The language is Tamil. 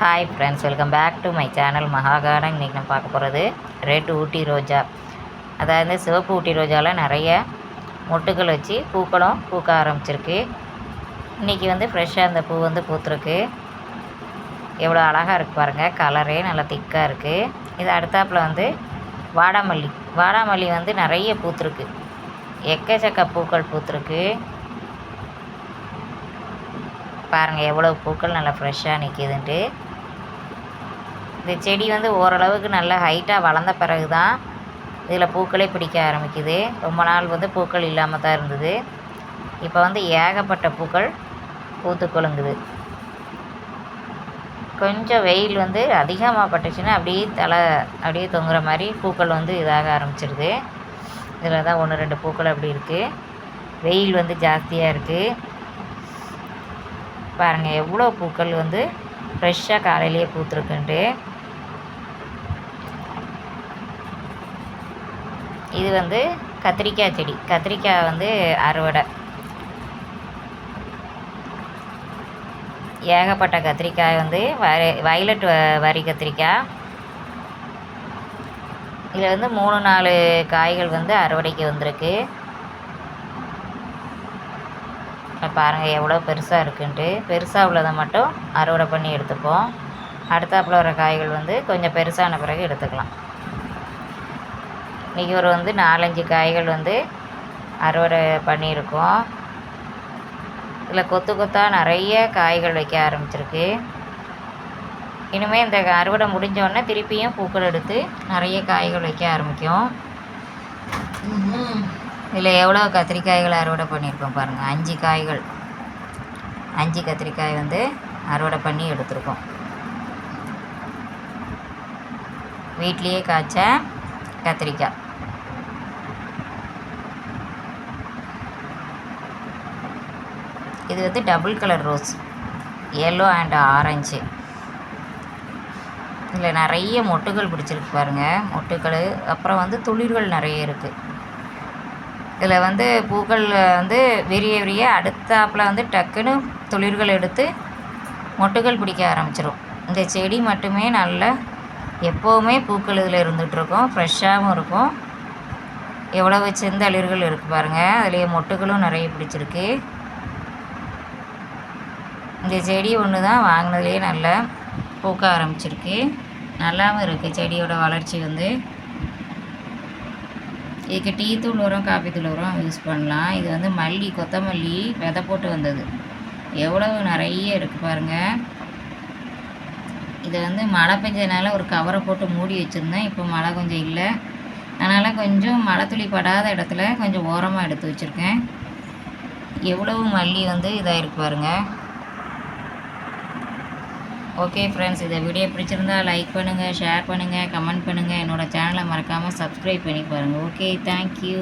Hi friends welcome back to my channel Maha garden இன்றைக்கி நம்ம பார்க்க போகிறது ரெட் ஊட்டி ரோஜா அதாவது சிவப்பு ஊட்டி ரோஜாவில் நிறைய மொட்டுகள் வச்சு பூக்களும் பூக்க ஆரம்பிச்சிருக்கு. இன்றைக்கி வந்து ஃப்ரெஷ்ஷாக அந்த பூ வந்து பூத்துருக்கு. எவ்வளோ அழகாக இருக்குது பாருங்கள் கலரே நல்லா திக்காக இருக்குது இது அடுத்தாப்பில் வந்து வாடாமல்லி. வாடாமல்லி வந்து நிறைய பூத்துருக்கு. எக்கச்சக்க பூக்கள் பூத்துருக்கு. பாருங்கள் எவ்வளோ பூக்கள் நல்லா ஃப்ரெஷ்ஷாக நிற்கிதுன்ட்டு இந்த செடி வந்து ஓரளவுக்கு நல்லா ஹைட்டாக வளர்ந்த பிறகு தான் இதில் பூக்களே பிடிக்க ஆரம்பிக்குது. ரொம்ப நாள் வந்து பூக்கள் இல்லாமல் தான் இருந்தது. இப்போ வந்து ஏகப்பட்ட பூக்கள் பூத்து கொழுங்குது கொஞ்சம் வெயில் வந்து அதிகமாக பட்டுச்சுன்னா அப்படியே தலை அப்படியே தொங்குற மாதிரி பூக்கள் வந்து இதாக ஆரம்பிச்சிருது. இதில் தான் ஒன்று ரெண்டு பூக்கள் அப்படி இருக்குது வெயில் வந்து ஜாஸ்தியாக இருக்குது பாருங்கள் எவ்வளோ பூக்கள் வந்து ஃப்ரெஷ்ஷாக காலையிலேயே பூத்துருக்குன்ட்டு. இது வந்து கத்திரிக்காய் செடி. கத்திரிக்காய் வந்து அறுவடை. ஏகப்பட்ட கத்திரிக்காய் வந்து வரி வயலட் வ வரி கத்திரிக்காய். இதில் வந்து மூணு நாலு காய்கள் வந்து அறுவடைக்கு வந்திருக்கு. பாருங்கள் எவ்வளோ பெருசாக இருக்குன்ட்டு. பெருசாக உள்ளதை மட்டும் அறுவடை பண்ணி எடுத்துப்போம். அடுத்தாப்புல வர காய்கள் வந்து கொஞ்சம் பெருசான பிறகு எடுத்துக்கலாம். இன்றைக்கி ஒரு வந்து நாலஞ்சு காய்கள் வந்து அறுவடை பண்ணியிருக்கோம். இதில் கொத்து கொத்தாக நிறைய காய்கள் வைக்க ஆரம்பிச்சிருக்கு. இனிமேல் இந்த அறுவடை முடிஞ்சோடனே திருப்பியும் பூக்கள் எடுத்து நிறைய காய்கள் வைக்க ஆரம்பிக்கும். இதில் எவ்வளோ கத்திரிக்காய்கள் அறுவடை பண்ணியிருக்கோம் பாருங்கள் அஞ்சு காய்கள். அஞ்சு கத்திரிக்காய் வந்து அறுவடை பண்ணி எடுத்திருக்கோம். வீட்லேயே காய்ச்ச கத்திரிக்காய். இது வந்து double colour rose yellow and orange இதில் நிறைய மொட்டுகள் பிடிச்சிருக்கு பாருங்கள் மொட்டுக்கள் அப்புறம் வந்து துளிர்கள் நிறைய இருக்குது இதில் வந்து பூக்கள் வந்து விரிய விரிய அடுத்தாப்பில் வந்து டக்குன்னு துளிர்கள் எடுத்து மொட்டுகள் பிடிக்க ஆரம்பிச்சிடும் இந்த செடி மட்டுமே நல்ல எப்போவுமே பூக்கள் இதில் இருந்துகிட்ருக்கும். ஃப்ரெஷ்ஷாகவும் இருக்கும். எவ்வளவு செந்தளிர்கள் இருக்குது பாருங்கள் அதுலேயே மொட்டுகளும் நிறைய பிடிச்சிருக்கு. இந்த செடி ஒன்று தான் வாங்கினதுலேயே நல்லா பூக்க ஆரம்பிச்சிருக்கு. நல்லாவும் இருக்குது செடியோட வளர்ச்சி வந்து. இதுக்கு டீ தூள் உரம் காப்பி தூள் உரம் யூஸ் பண்ணலாம். இது வந்து மல்லி கொத்தமல்லி விதை போட்டு வந்தது. எவ்வளவு நிறைய இருக்குது பாருங்கள் இதை வந்து மழை பெஞ்சதுனால ஒரு கவரை போட்டு மூடி வச்சுருந்தேன். இப்போ மழை கொஞ்சம் இல்லை. அதனால் கொஞ்சம் மழை துளி படாத இடத்துல கொஞ்சம் ஓரமாக எடுத்து வச்சுருக்கேன். எவ்வளவு மல்லி வந்து இதாக இருக்கு பாருங்கள் ஓகே ஃப்ரெண்ட்ஸ் இந்த வீடியோ பிடிச்சிருந்தா லைக் பண்ணுங்கள் ஷேர் பண்ணுங்கள் கமெண்ட் பண்ணுங்கள் என்னோடய சேனலை மறக்காமல் சப்ஸ்கிரைப் பண்ணி பாருங்கள் ஓகே தேங்க்யூ